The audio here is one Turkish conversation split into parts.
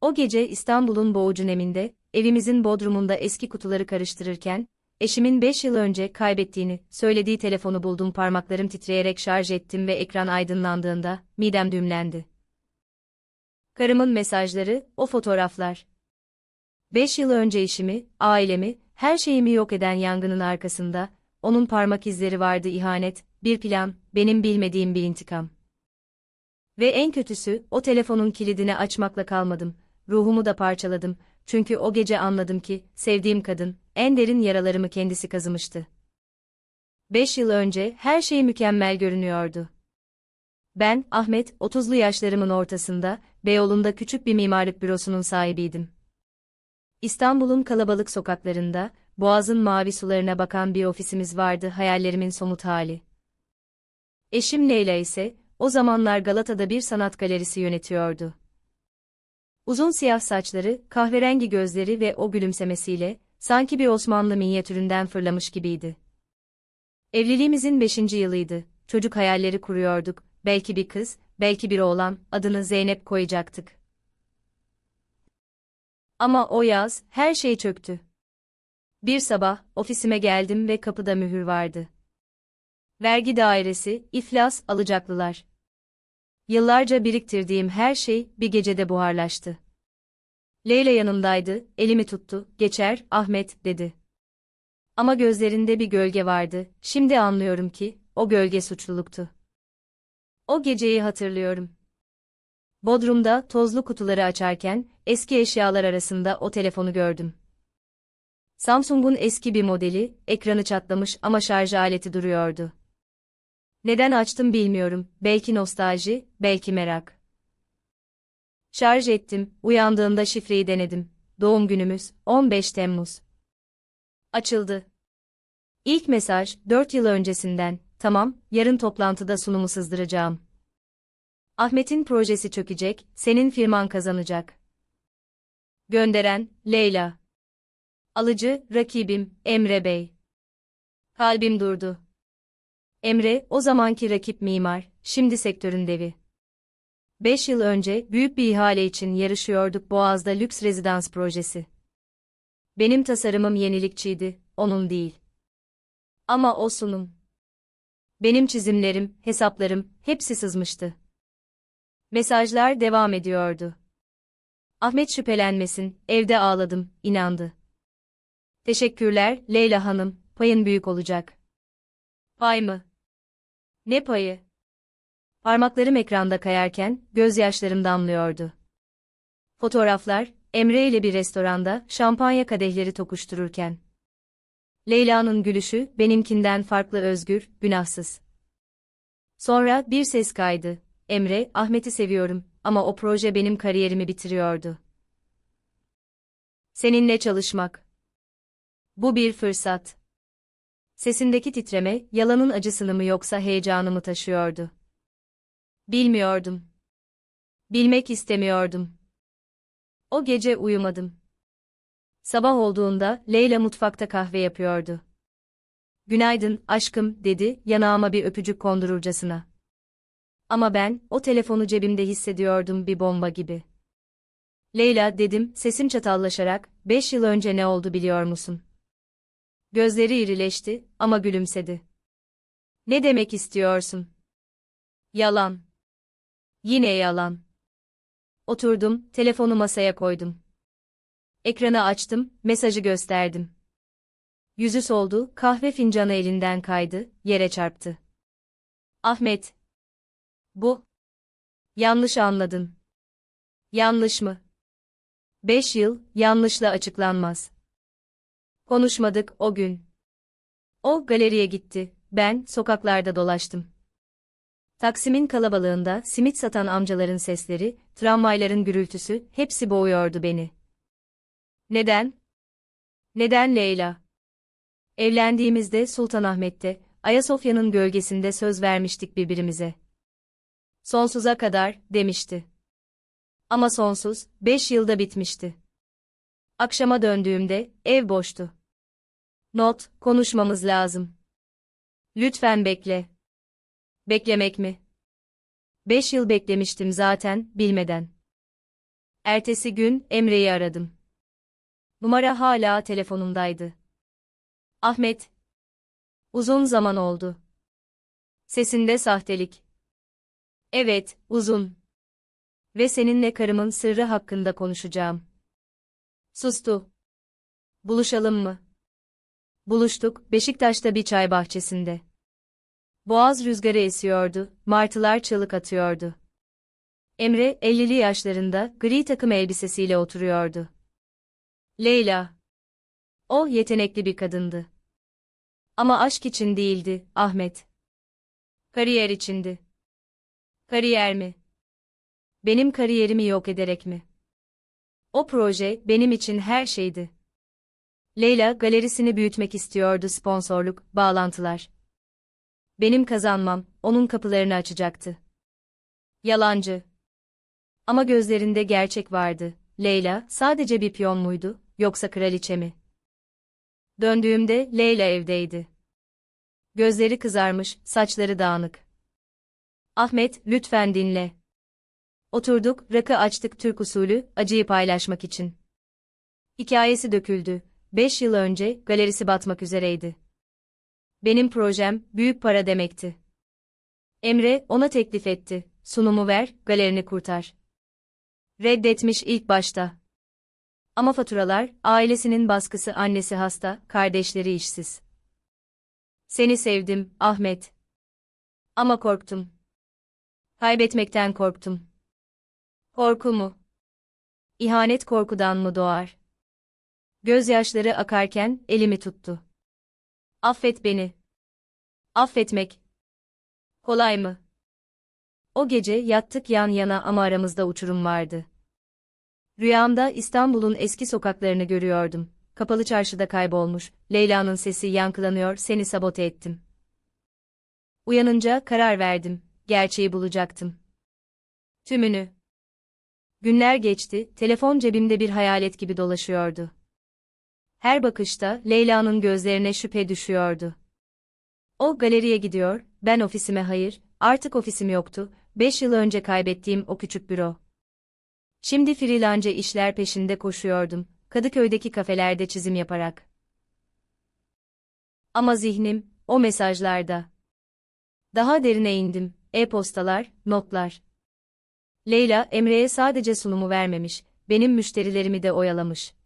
O gece İstanbul'un boğucu neminde, evimizin bodrumunda eski kutuları karıştırırken, eşimin 5 yıl önce kaybettiğini söylediği telefonu buldum parmaklarım titreyerek şarj ettim ve ekran aydınlandığında, midem düğümlendi. Karımın mesajları, o fotoğraflar. 5 yıl önce işimi, ailemi, her şeyimi yok eden yangının arkasında, onun parmak izleri vardı ihanet, bir plan, benim bilmediğim bir intikam. Ve en kötüsü, o telefonun kilidini açmakla kalmadım, ruhumu da parçaladım, çünkü o gece anladım ki, sevdiğim kadın, en derin yaralarımı kendisi kazımıştı. Beş yıl önce, her şey mükemmel görünüyordu. Ben, Ahmet, 30'lu yaşlarımın ortasında, Beyoğlu'nda küçük bir mimarlık bürosunun sahibiydim. İstanbul'un kalabalık sokaklarında, boğazın mavi sularına bakan bir ofisimiz vardı hayallerimin somut hali. Eşim Leyla ise, o zamanlar Galata'da bir sanat galerisi yönetiyordu. Uzun siyah saçları, kahverengi gözleri ve o gülümsemesiyle, sanki bir Osmanlı minyatüründen fırlamış gibiydi. Evliliğimizin beşinci yılıydı, çocuk hayalleri kuruyorduk, belki bir kız, belki bir oğlan, adını Zeynep koyacaktık. Ama o yaz, her şey çöktü. Bir sabah, ofisime geldim ve kapıda mühür vardı. Vergi dairesi, iflas, alacaklılar. Yıllarca biriktirdiğim her şey bir gecede buharlaştı. Leyla yanımdaydı, elimi tuttu, geçer, Ahmet, dedi. Ama gözlerinde bir gölge vardı, şimdi anlıyorum ki, o gölge suçluluktu. O geceyi hatırlıyorum. Bodrum'da tozlu kutuları açarken, eski eşyalar arasında o telefonu gördüm. Samsung'un eski bir modeli, ekranı çatlamış ama şarj aleti duruyordu. Neden açtım bilmiyorum, belki nostalji, belki merak. Şarj ettim, uyandığımda şifreyi denedim. Doğum günümüz, 15 Temmuz. Açıldı. İlk mesaj, 4 yıl öncesinden, tamam, yarın toplantıda sunumu sızdıracağım. Ahmet'in projesi çökecek, senin firman kazanacak. Gönderen, Leyla. Alıcı, rakibim, Emre Bey. Kalbim durdu. Emre, o zamanki rakip mimar, şimdi sektörün devi. Beş yıl önce büyük bir ihale için yarışıyorduk Boğaz'da lüks rezidans projesi. Benim tasarımım yenilikçiydi, onun değil. Ama o sunum. Benim çizimlerim, hesaplarım, hepsi sızmıştı. Mesajlar devam ediyordu. Ahmet şüphelenmesin, evde ağladım, inandı. Teşekkürler, Leyla Hanım, payın büyük olacak. Pay mı? Ne payı? Parmaklarım ekranda kayarken, gözyaşlarım damlıyordu. Fotoğraflar, Emre ile bir restoranda, şampanya kadehleri tokuştururken. Leyla'nın gülüşü, benimkinden farklı özgür, günahsız. Sonra, bir ses kaydı. Emre, Ahmet'i seviyorum, ama o proje benim kariyerimi bitiriyordu. Seninle çalışmak. Bu bir fırsat. Sesindeki titreme, yalanın acısını mı yoksa heyecanı mı taşıyordu? Bilmiyordum. Bilmek istemiyordum. O gece uyumadım. Sabah olduğunda Leyla mutfakta kahve yapıyordu. Günaydın, aşkım, dedi, yanağıma bir öpücük kondururcasına. Ama ben, o telefonu cebimde hissediyordum bir bomba gibi. Leyla, dedim, sesim çatallaşarak, beş yıl önce ne oldu biliyor musun? Gözleri irileşti, ama gülümsedi. Ne demek istiyorsun? Yalan. Yine yalan. Oturdum, telefonu masaya koydum. Ekranı açtım, mesajı gösterdim. Yüzü soldu, kahve fincanı elinden kaydı, yere çarptı. Ahmet. Bu. Yanlış anladın. Yanlış mı? Beş yıl, yanlışla açıklanmaz. Konuşmadık o gün. O galeriye gitti, ben sokaklarda dolaştım. Taksim'in kalabalığında simit satan amcaların sesleri, tramvayların gürültüsü, hepsi boğuyordu beni. Neden? Neden Leyla? Evlendiğimizde Sultanahmet'te, Ayasofya'nın gölgesinde söz vermiştik birbirimize. Sonsuza kadar, demişti. Ama sonsuz, beş yılda bitmişti. Akşama döndüğümde, ev boştu. Not, konuşmamız lazım. Lütfen bekle. Beklemek mi? Beş yıl beklemiştim zaten, bilmeden. Ertesi gün Emre'yi aradım. Numara hala telefonumdaydı. Ahmet. Uzun zaman oldu. Sesinde sahtelik. Evet, uzun. Ve seninle karımın sırrı hakkında konuşacağım. Sustu. Buluşalım mı? Buluştuk, Beşiktaş'ta bir çay bahçesinde. Boğaz rüzgarı esiyordu, martılar çığlık atıyordu. Emre, 50'li yaşlarında, gri takım elbisesiyle oturuyordu. Leyla. O, yetenekli bir kadındı. Ama aşk için değildi, Ahmet. Kariyer içindi. Kariyer mi? Benim kariyerimi yok ederek mi? O proje, benim için her şeydi. Leyla, galerisini büyütmek istiyordu sponsorluk, bağlantılar. Benim kazanmam, onun kapılarını açacaktı. Yalancı. Ama gözlerinde gerçek vardı. Leyla, sadece bir piyon muydu, yoksa kraliçe mi? Döndüğümde, Leyla evdeydi. Gözleri kızarmış, saçları dağınık. Ahmet, lütfen dinle. Oturduk, rakı açtık Türk usulü, acıyı paylaşmak için. Hikayesi döküldü. Beş yıl önce, galerisi batmak üzereydi. Benim projem, büyük para demekti. Emre, ona teklif etti. Sunumu ver, galerini kurtar. Reddetmiş ilk başta. Ama faturalar, ailesinin baskısı annesi hasta, kardeşleri işsiz. Seni sevdim, Ahmet. Ama korktum. Kaybetmekten korktum. Korku mu? İhanet korkudan mı doğar? Gözyaşları akarken elimi tuttu. Affet beni. Affetmek. Kolay mı? O gece yattık yan yana ama aramızda uçurum vardı. Rüyamda İstanbul'un eski sokaklarını görüyordum. Kapalı çarşıda kaybolmuş, Leyla'nın sesi yankılanıyor, seni sabote ettim. Uyanınca karar verdim, gerçeği bulacaktım. Tümünü. Günler geçti, telefon cebimde bir hayalet gibi dolaşıyordu. Her bakışta Leyla'nın gözlerine şüphe düşüyordu. O galeriye gidiyor, ben ofisime hayır, artık ofisim yoktu, beş yıl önce kaybettiğim o küçük büro. Şimdi freelance işler peşinde koşuyordum, Kadıköy'deki kafelerde çizim yaparak. Ama zihnim, o mesajlarda. Daha derine indim, e-postalar, notlar. Leyla, Emre'ye sadece sunumu vermemiş, benim müşterilerimi de oyalamış.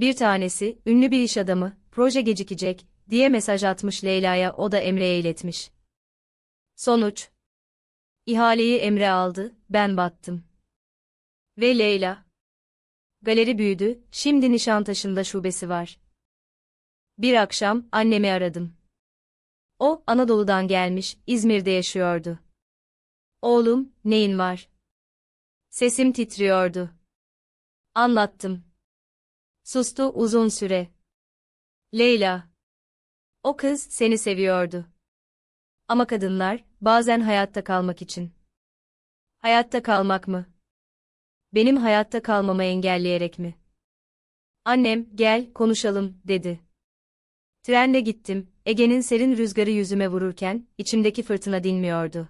Bir tanesi, ünlü bir iş adamı, proje gecikecek, diye mesaj atmış Leyla'ya o da Emre'ye iletmiş. Sonuç. İhaleyi Emre aldı, ben battım. Ve Leyla. Galeri büyüdü, şimdi Nişantaşı'nda şubesi var. Bir akşam annemi aradım. O, Anadolu'dan gelmiş, İzmir'de yaşıyordu. Oğlum, neyin var? Sesim titriyordu. Anlattım. Sustu uzun süre. Leyla. O kız seni seviyordu. Ama kadınlar, bazen hayatta kalmak için. Hayatta kalmak mı? Benim hayatta kalmamı engelleyerek mi? Annem, gel, konuşalım, dedi. Trenle gittim, Ege'nin serin rüzgarı yüzüme vururken, içimdeki fırtına dinmiyordu.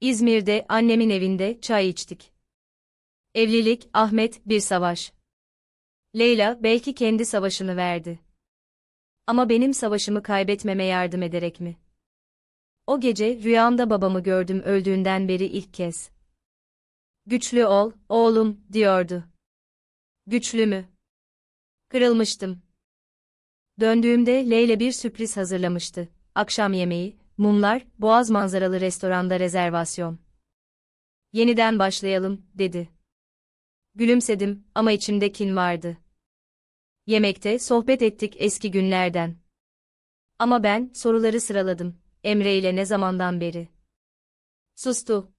İzmir'de, annemin evinde, çay içtik. Evlilik, Ahmet, bir savaş. Leyla, belki kendi savaşını verdi. Ama benim savaşımı kaybetmeme yardım ederek mi? O gece rüyamda babamı gördüm öldüğünden beri ilk kez. Güçlü ol, oğlum, diyordu. Güçlü mü? Kırılmıştım. Döndüğümde Leyla bir sürpriz hazırlamıştı. Akşam yemeği, mumlar, boğaz manzaralı restoranda rezervasyon. Yeniden başlayalım, dedi. Gülümsedim ama içimde kin vardı. Yemekte sohbet ettik eski günlerden. Ama ben soruları sıraladım. Emre ile ne zamandan beri? Sustu.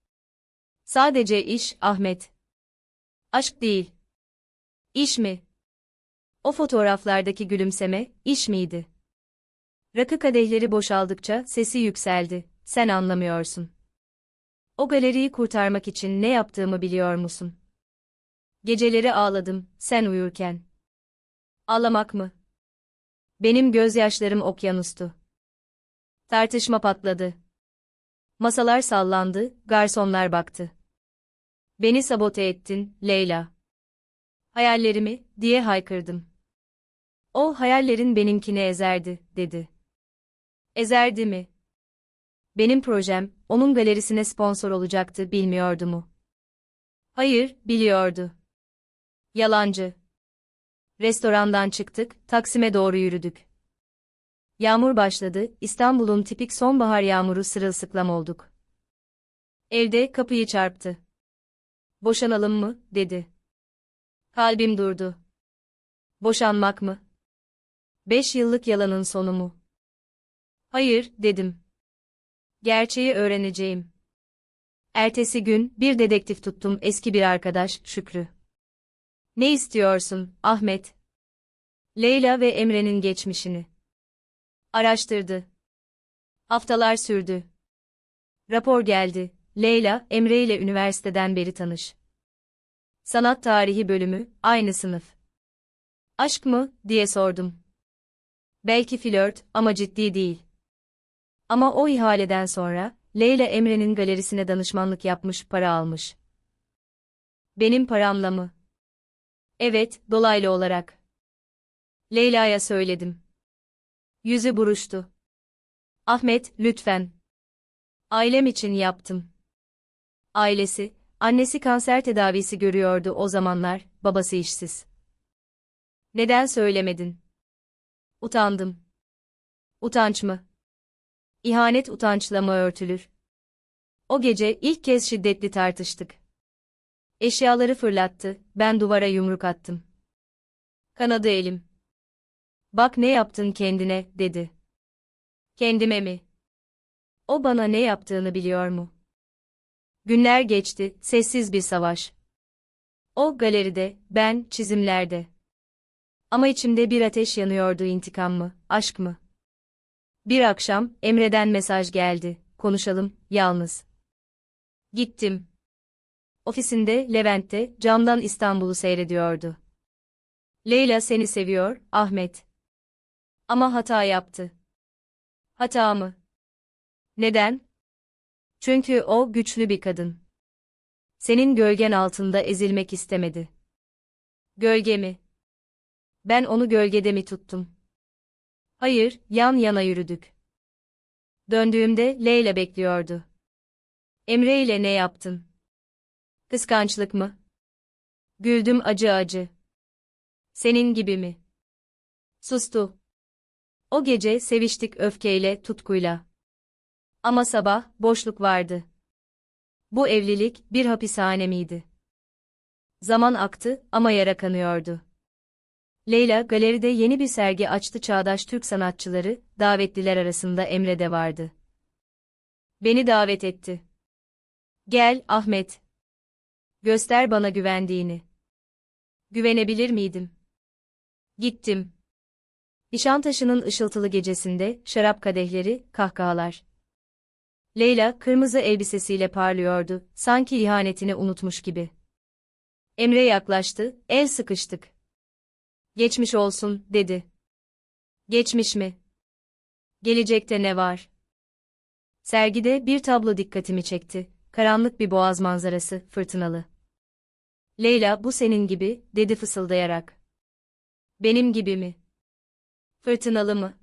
Sadece iş, Ahmet. Aşk değil. İş mi? O fotoğraflardaki gülümseme, iş miydi? Rakı kadehleri boşaldıkça sesi yükseldi. Sen anlamıyorsun. O galeriyi kurtarmak için ne yaptığımı biliyor musun? Geceleri ağladım, sen uyurken. Ağlamak mı? Benim gözyaşlarım okyanustu. Tartışma patladı. Masalar sallandı, garsonlar baktı. Beni sabote ettin, Leyla. Hayallerimi, diye haykırdım. O hayallerin benimkini ezerdi, dedi. Ezerdi mi? Benim projem, onun galerisine sponsor olacaktı, bilmiyordu mu? Hayır, biliyordu. Yalancı. Restorandan çıktık, Taksim'e doğru yürüdük. Yağmur başladı, İstanbul'un tipik sonbahar yağmuru sırılsıklam olduk. Evde kapıyı çarptı. Boşanalım mı, dedi. Kalbim durdu. Boşanmak mı? Beş yıllık yalanın sonu mu? Hayır, dedim. Gerçeği öğreneceğim. Ertesi gün bir dedektif tuttum eski bir arkadaş, Şükrü. Ne istiyorsun, Ahmet? Leyla ve Emre'nin geçmişini. Araştırdı. Haftalar sürdü. Rapor geldi. Leyla, Emre ile üniversiteden beri tanış. Sanat tarihi bölümü, aynı sınıf. Aşk mı, diye sordum. Belki flört, ama ciddi değil. Ama o ihaleden sonra, Leyla Emre'nin galerisine danışmanlık yapmış, para almış. Benim paramla mı? Evet, dolaylı olarak. Leyla'ya söyledim. Yüzü buruştu. Ahmet, lütfen. Ailem için yaptım. Ailesi, annesi kanser tedavisi görüyordu o zamanlar, babası işsiz. Neden söylemedin? Utandım. Utanç mı? İhanet utançla mı örtülür? O gece ilk kez şiddetli tartıştık. Eşyaları fırlattı, ben duvara yumruk attım. Kanadı elim. Bak ne yaptın kendine, dedi. Kendime mi? O bana ne yaptığını biliyor mu? Günler geçti, sessiz bir savaş. O galeride, ben çizimlerde. Ama içimde bir ateş yanıyordu intikam mı, aşk mı? Bir akşam, Emre'den mesaj geldi, konuşalım, yalnız. Gittim. Ofisinde, Levent'te, camdan İstanbul'u seyrediyordu. Leyla seni seviyor, Ahmet. Ama hata yaptı. Hata mı? Neden? Çünkü o güçlü bir kadın. Senin gölgen altında ezilmek istemedi. Gölge mi? Ben onu gölgede mi tuttum? Hayır, yan yana yürüdük. Döndüğümde Leyla bekliyordu. Emre ile ne yaptın? Kıskançlık mı? Güldüm acı acı. Senin gibi mi? Sustu. O gece seviştik öfkeyle, tutkuyla. Ama sabah, boşluk vardı. Bu evlilik, bir hapishane miydi? Zaman aktı, ama yara kanıyordu. Leyla, galeride yeni bir sergi açtı çağdaş Türk sanatçıları, davetliler arasında Emre de vardı. Beni davet etti. Gel, Ahmet. Göster bana güvendiğini. Güvenebilir miydim? Gittim. Nişantaşı'nın ışıltılı gecesinde, şarap kadehleri, kahkahalar. Leyla, kırmızı elbisesiyle parlıyordu, sanki ihanetini unutmuş gibi. Emre yaklaştı, el sıkıştık. Geçmiş olsun, dedi. Geçmiş mi? Gelecekte ne var? Sergide bir tablo dikkatimi çekti. Karanlık bir boğaz manzarası, fırtınalı. Leyla, bu senin gibi, dedi fısıldayarak. Benim gibi mi? Fırtınalı mı?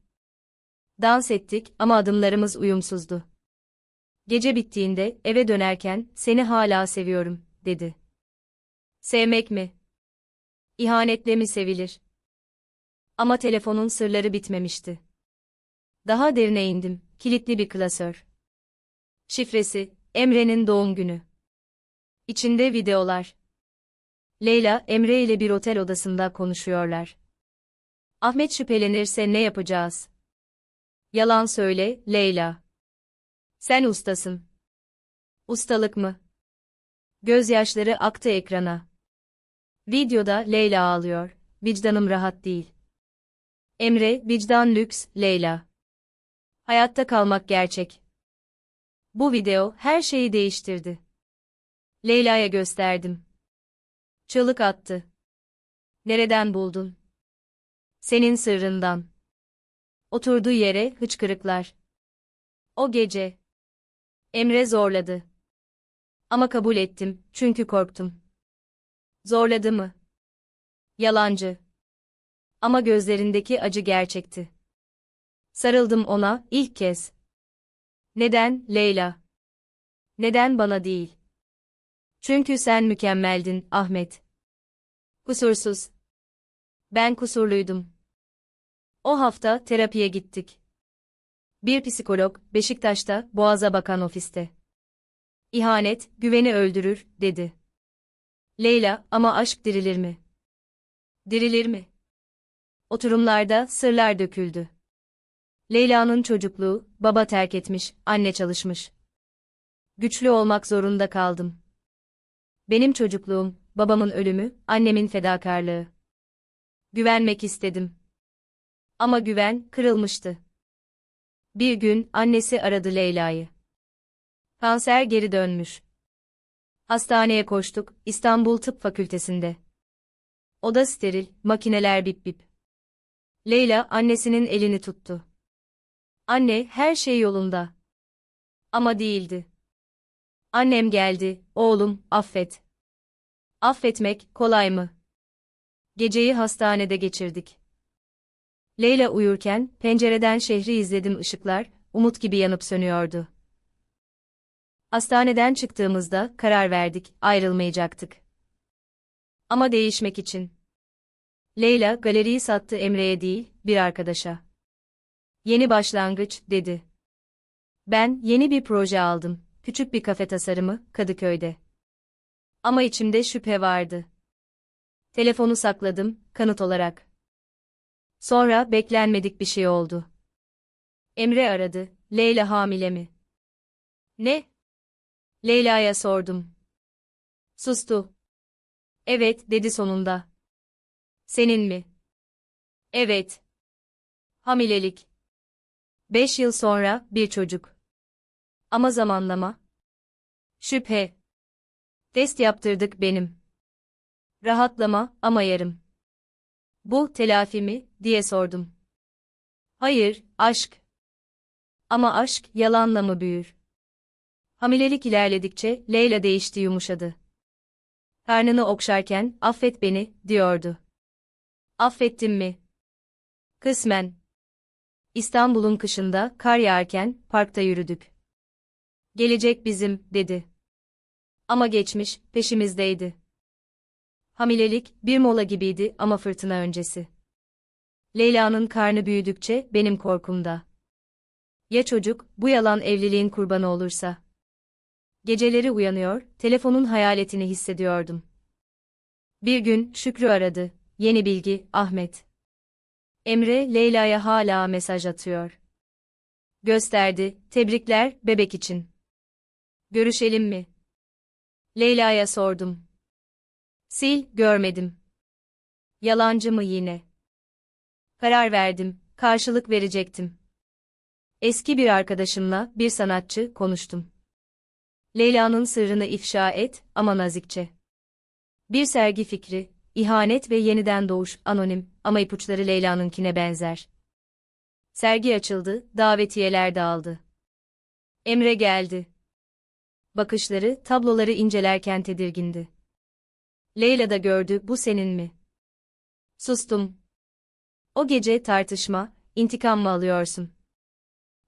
Dans ettik ama adımlarımız uyumsuzdu. Gece bittiğinde eve dönerken seni hala seviyorum, dedi. Sevmek mi? İhanetle mi sevilir? Ama telefonun sırları bitmemişti. Daha derine indim, kilitli bir klasör. Şifresi, Emre'nin doğum günü. İçinde videolar. Leyla, Emre ile bir otel odasında konuşuyorlar. Ahmet şüphelenirse ne yapacağız? Yalan söyle, Leyla. Sen ustasın. Ustalık mı? Gözyaşları aktı ekrana. Videoda Leyla ağlıyor. Vicdanım rahat değil. Emre, vicdan lüks, Leyla. Hayatta kalmak gerçek. Bu video her şeyi değiştirdi. Leyla'ya gösterdim. Çığlık attı. Nereden buldun? Senin sırrından. Oturduğu yere hıçkırıklar. O gece. Emre zorladı. Ama kabul ettim, çünkü korktum. Zorladı mı? Yalancı. Ama gözlerindeki acı gerçekti. Sarıldım ona ilk kez. Neden, Leyla? Neden bana değil? Çünkü sen mükemmeldin, Ahmet. Kusursuz. Ben kusurluydum. O hafta terapiye gittik. Bir psikolog, Beşiktaş'ta, Boğaz'a bakan ofiste. İhanet, güveni öldürür, dedi. Leyla, ama aşk dirilir mi? Dirilir mi? Oturumlarda sırlar döküldü. Leyla'nın çocukluğu, baba terk etmiş, anne çalışmış. Güçlü olmak zorunda kaldım. Benim çocukluğum, babamın ölümü, annemin fedakarlığı. Güvenmek istedim. Ama güven kırılmıştı. Bir gün annesi aradı Leyla'yı. Kanser geri dönmüş. Hastaneye koştuk, İstanbul Tıp Fakültesinde. Oda steril, makineler bip bip. Leyla annesinin elini tuttu. Anne, her şey yolunda. Ama değildi. Annem geldi, oğlum, affet. Affetmek kolay mı? Geceyi hastanede geçirdik. Leyla uyurken pencereden şehri izledim ışıklar, umut gibi yanıp sönüyordu. Hastaneden çıktığımızda karar verdik, ayrılmayacaktık. Ama değişmek için. Leyla galeriyi sattı Emre'ye değil, bir arkadaşa. Yeni başlangıç, dedi. Ben yeni bir proje aldım, küçük bir kafe tasarımı, Kadıköy'de. Ama içimde şüphe vardı. Telefonu sakladım, kanıt olarak. Sonra beklenmedik bir şey oldu. Emre aradı, Leyla hamile mi? Ne? Leyla'ya sordum. Sustu. Evet, dedi sonunda. Senin mi? Evet. Hamilelik. Beş yıl sonra, bir çocuk. Ama zamanlama. Şüphe. Test yaptırdık benim. Rahatlama, ama yarım. Bu, telafi mi, diye sordum. Hayır, aşk. Ama aşk, yalanla mı büyür? Hamilelik ilerledikçe, Leyla değişti yumuşadı. Karnını okşarken, affet beni, diyordu. Affettim mi? Kısmen. İstanbul'un kışında, kar yağarken, parkta yürüdük. Gelecek bizim, dedi. Ama geçmiş, peşimizdeydi. Hamilelik, bir mola gibiydi ama fırtına öncesi. Leyla'nın karnı büyüdükçe, benim korkumda. Ya çocuk, bu yalan evliliğin kurbanı olursa? Geceleri uyanıyor, telefonun hayaletini hissediyordum. Bir gün, Şükrü aradı. Yeni bilgi, Ahmet. Emre, Leyla'ya hala mesaj atıyor. Gösterdi, tebrikler, bebek için. Görüşelim mi? Leyla'ya sordum. Sil, görmedim. Yalancı mı yine? Karar verdim, karşılık verecektim. Eski bir arkadaşımla, bir sanatçı, konuştum. Leyla'nın sırrını ifşa et, ama nazikçe. Bir sergi fikri, ihanet ve yeniden doğuş, anonim, ama ipuçları Leyla'nınkine benzer. Sergi açıldı, davetiyeler dağıldı. Emre geldi. Bakışları, tabloları incelerken tedirgindi. Leyla da gördü, bu senin mi? Sustum. O gece tartışma, intikam mı alıyorsun?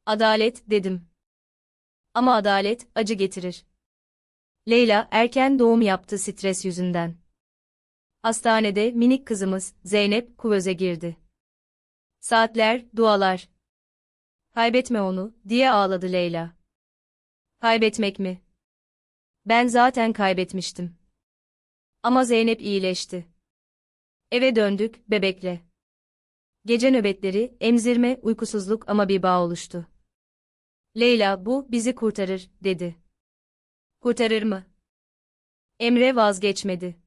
Adalet, dedim. Ama adalet, acı getirir. Leyla, erken doğum yaptı stres yüzünden. Hastanede minik kızımız, Zeynep, kuvöze girdi. Saatler, dualar. Kaybetme onu, diye ağladı Leyla. Kaybetmek mi? Ben zaten kaybetmiştim. Ama Zeynep iyileşti. Eve döndük, bebekle. Gece nöbetleri, emzirme, uykusuzluk ama bir bağ oluştu. Leyla bu bizi kurtarır, dedi. Kurtarır mı? Emre vazgeçmedi.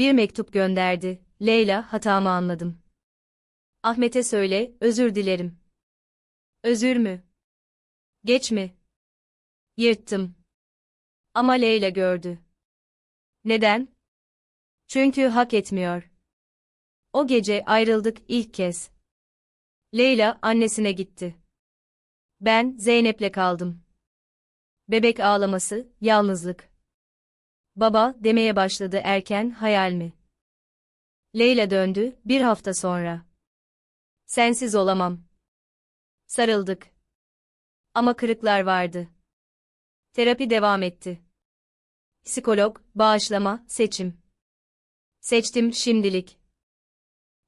Bir mektup gönderdi. Leyla, hatamı anladım. Ahmet'e söyle, özür dilerim. Özür mü? Geç mi? Yırttım. Ama Leyla gördü. Neden? Çünkü hak etmiyor. O gece ayrıldık ilk kez. Leyla annesine gitti. Ben Zeynep'le kaldım. Bebek ağlaması, yalnızlık. Baba demeye başladı erken hayal mi? Leyla döndü bir hafta sonra. Sensiz olamam. Sarıldık. Ama kırıklar vardı. Terapi devam etti. Psikolog, bağışlama, seçim. Seçtim şimdilik.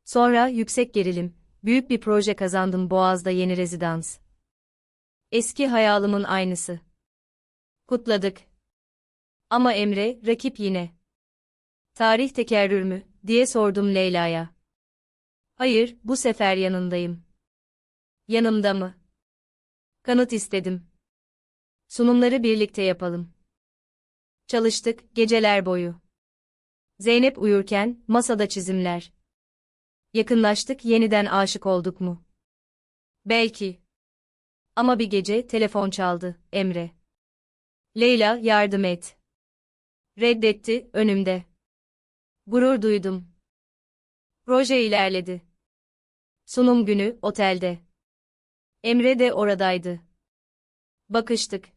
Sonra yüksek gerilim, büyük bir proje kazandım Boğaz'da yeni rezidans. Eski hayalımın aynısı. Kutladık. Ama Emre, rakip yine. Tarih tekerrür mü, diye sordum Leyla'ya. Hayır, bu sefer yanındayım. Yanımda mı? Kanıt istedim. Sunumları birlikte yapalım. Çalıştık, geceler boyu. Zeynep uyurken, masada çizimler. Yakınlaştık, yeniden aşık olduk mu? Belki. Ama bir gece telefon çaldı, Emre. Leyla, yardım et. Reddetti, önümde. Gurur duydum. Proje ilerledi. Sunum günü, otelde. Emre de oradaydı. Bakıştık.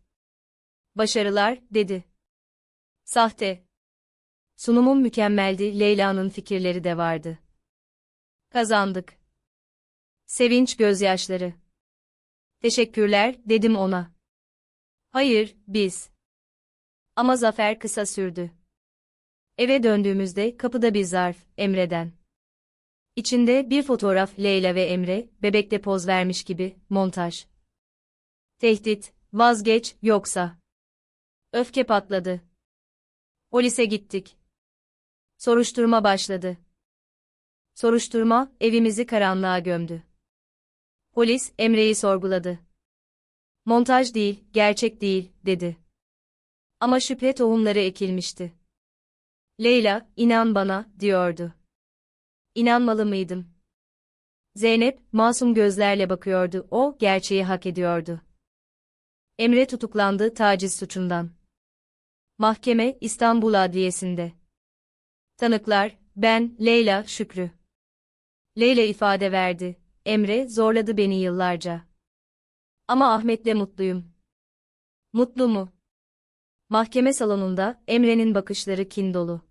Başarılar, dedi. Sahte. Sunumum mükemmeldi, Leyla'nın fikirleri de vardı. Kazandık. Sevinç gözyaşları. Teşekkürler, dedim ona. Hayır, biz. Ama zafer kısa sürdü. Eve döndüğümüzde kapıda bir zarf, Emre'den. İçinde bir fotoğraf Leyla ve Emre, bebekte poz vermiş gibi, montaj. Tehdit, vazgeç, yoksa. Öfke patladı. Polise gittik. Soruşturma başladı. Soruşturma, evimizi karanlığa gömdü. Polis, Emre'yi sorguladı. Montaj değil, gerçek değil, dedi. Ama şüphe tohumları ekilmişti. Leyla, inan bana, diyordu. İnanmalı mıydım? Zeynep, masum gözlerle bakıyordu, o, gerçeği hak ediyordu. Emre tutuklandı taciz suçundan. Mahkeme, İstanbul Adliyesi'nde. Tanıklar, ben, Leyla, Şükrü. Leyla ifade verdi, Emre, zorladı beni yıllarca. Ama Ahmet'le mutluyum. Mutlu mu? Mahkeme salonunda, Emre'nin bakışları kin dolu.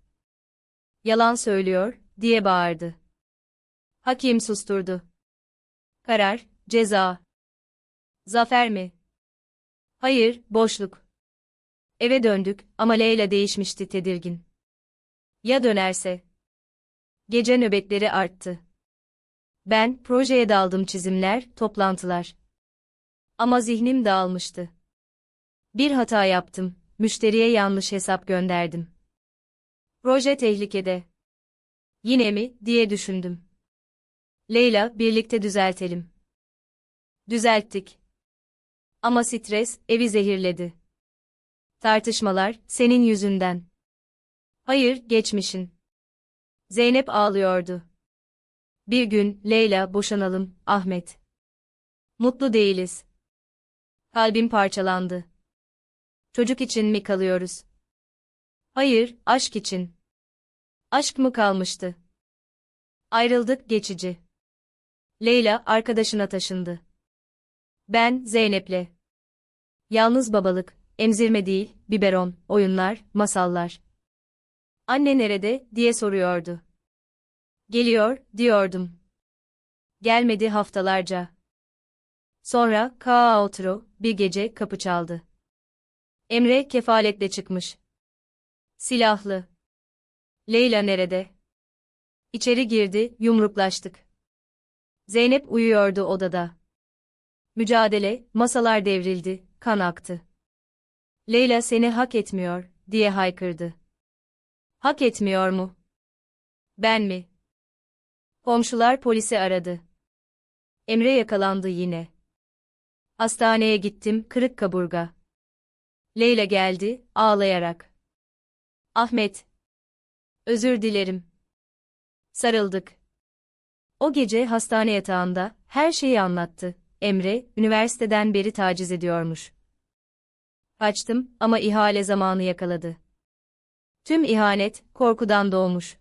Yalan söylüyor, diye bağırdı. Hakim susturdu. Karar, ceza. Zafer mi? Hayır, boşluk. Eve döndük ama Leyla değişmişti tedirgin. Ya dönerse? Gece nöbetleri arttı. Ben projeye daldım çizimler, toplantılar. Ama zihnim dağılmıştı. Bir hata yaptım, müşteriye yanlış hesap gönderdim. Proje tehlikede. Yine mi, diye düşündüm. Leyla, birlikte düzeltelim. Düzelttik. Ama stres, evi zehirledi. Tartışmalar, senin yüzünden. Hayır, geçmişin. Zeynep ağlıyordu. Bir gün, Leyla, boşanalım, Ahmet. Mutlu değiliz. Kalbim parçalandı. Çocuk için mi kalıyoruz? Hayır, aşk için. Aşk mı kalmıştı? Ayrıldık geçici. Leyla arkadaşına taşındı. Ben Zeynep'le. Yalnız babalık, emzirme değil, biberon, oyunlar, masallar. Anne nerede, diye soruyordu. Geliyor, diyordum. Gelmedi haftalarca. Sonra, Kaotro, bir gece kapı çaldı. Emre kefaletle çıkmış. Silahlı. Leyla nerede? İçeri girdi, yumruklaştık. Zeynep uyuyordu odada. Mücadele, masalar devrildi, kan aktı. Leyla seni hak etmiyor, diye haykırdı. Hak etmiyor mu? Ben mi? Komşular polisi aradı. Emre yakalandı yine. Hastaneye gittim, kırık kaburga. Leyla geldi, ağlayarak. Ahmet. Özür dilerim. Sarıldık. O gece hastane yatağında her şeyi anlattı. Emre, üniversiteden beri taciz ediyormuş. Kaçtım ama ihale zamanı yakaladı. Tüm ihanet korkudan doğmuş.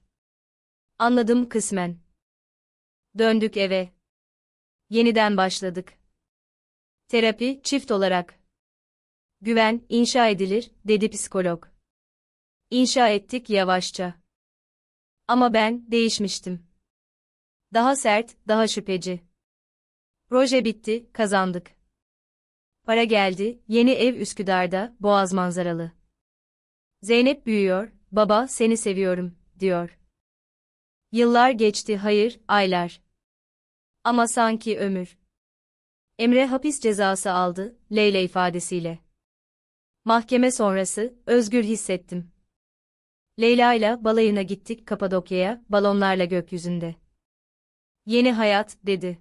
Anladım kısmen. Döndük eve. Yeniden başladık. Terapi çift olarak. Güven inşa edilir, dedi psikolog. İnşa ettik yavaşça. Ama ben değişmiştim. Daha sert, daha şüpheci. Proje bitti, kazandık. Para geldi, yeni ev Üsküdar'da, Boğaz manzaralı. Zeynep büyüyor, baba seni seviyorum, diyor. Yıllar geçti hayır, aylar. Ama sanki ömür. Emre hapis cezası aldı, Leyla ifadesiyle. Mahkeme sonrası, özgür hissettim. Leyla ile balayına gittik Kapadokya'ya, balonlarla gökyüzünde. Yeni hayat, dedi.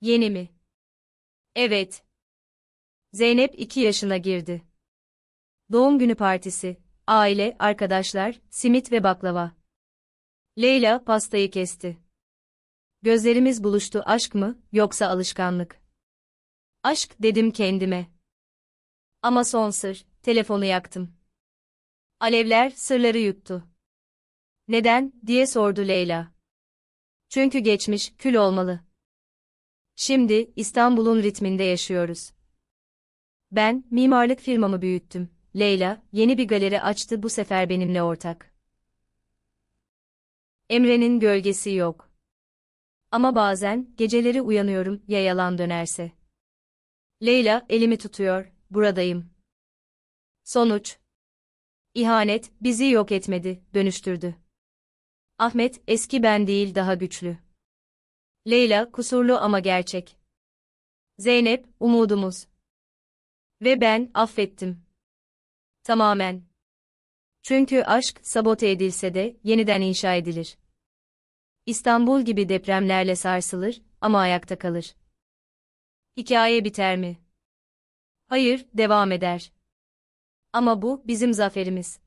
Yeni mi? Evet. Zeynep iki yaşına girdi. Doğum günü partisi, aile, arkadaşlar, simit ve baklava. Leyla pastayı kesti. Gözlerimiz buluştu aşk mı, yoksa alışkanlık? Aşk dedim kendime. Ama son sır, telefonu yaktım. Alevler sırları yuttu. Neden, diye sordu Leyla. Çünkü geçmiş, kül olmalı. Şimdi, İstanbul'un ritminde yaşıyoruz. Ben, mimarlık firmamı büyüttüm. Leyla, yeni bir galeri açtı bu sefer benimle ortak. Emre'nin gölgesi yok. Ama bazen, geceleri uyanıyorum, ya yalan dönerse. Leyla, elimi tutuyor, buradayım. Sonuç. İhanet, bizi yok etmedi, dönüştürdü. Ahmet, eski ben değil daha güçlü. Leyla, kusurlu ama gerçek. Zeynep, umudumuz. Ve ben, affettim. Tamamen. Çünkü aşk, sabote edilse de, yeniden inşa edilir. İstanbul gibi depremlerle sarsılır, ama ayakta kalır. Hikaye biter mi? Hayır, devam eder. Ama bu, bizim zaferimiz.